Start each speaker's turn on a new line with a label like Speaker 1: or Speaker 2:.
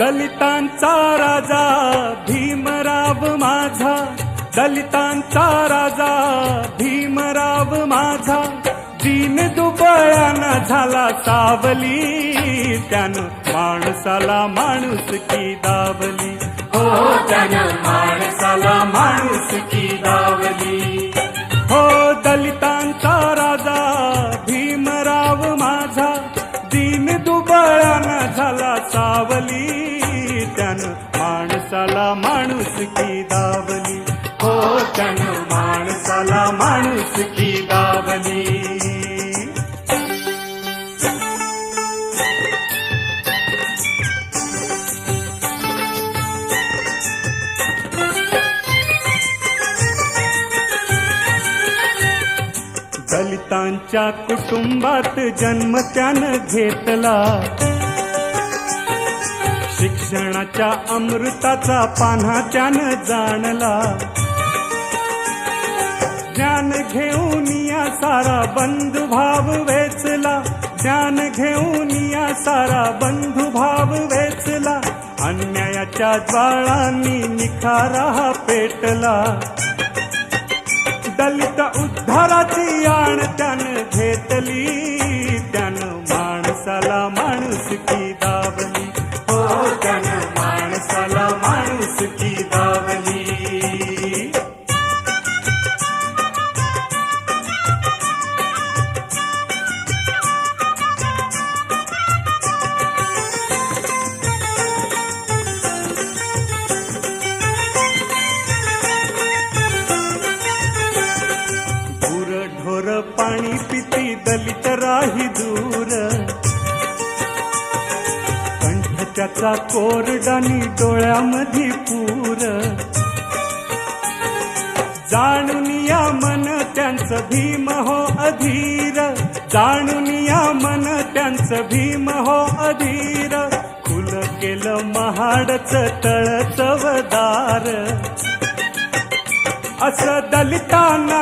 Speaker 1: दलितांचा राजा भीमराव माझा. दलितांचा राजा भीमराव माझा. दीन दुबळ्यानं झाला सावली. त्यानं माणसाला माणूस की दावली. हो त्यानं दुबळ्यानं सावली त्यानं माणसाला माणूस की दावली. हो त्यानं माणसाला माणूस की दावली. दलितांच्या कुटुंबात जन्म त्यानं घेतला. शिक्षणाच्या अमृताचा पान्हा त्यानं जाणला. ज्ञान घेऊन या सारा बंधुभाव वेचला. ज्ञान घेऊन या सारा बंधुभाव वेचला. अन्यायाच्या ज्वाळांनी निखारा हा पेटला. दलित उद्धाराची आण त्यानं घेतली. कंठ त्याचा कोरडानी डोळ्यामध्ये पूर. जाणून या मन त्यांचं भीम हो अधीर. जाणून या मन त्यांचं भीम हो अधीर. खुल केलं महाडच तळ चवदार असं दलितांना